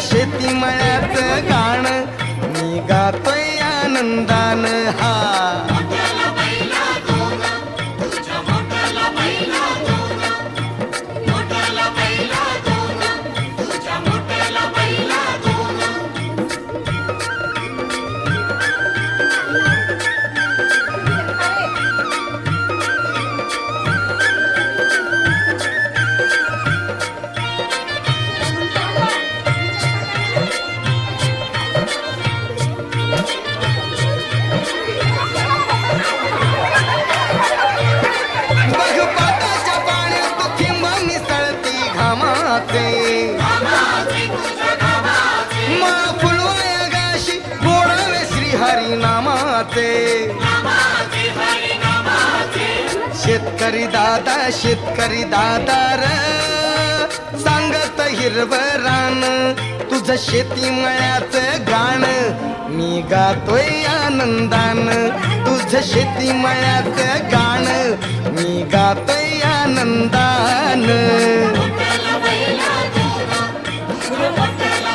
शेती मळ्याचं गाणं. मी गातोय आनंदान हा. घामाचे मा फुलवाया गाशी गोडावे श्री हरी नामाचे शेतकरी दादा शेतकरी दादा र सांगत हिरव रान तुझं शेती मळ्याच गाण मी गातोय आनंदान तुझं शेती मळ्याच गाण मी गातोय आनंदान.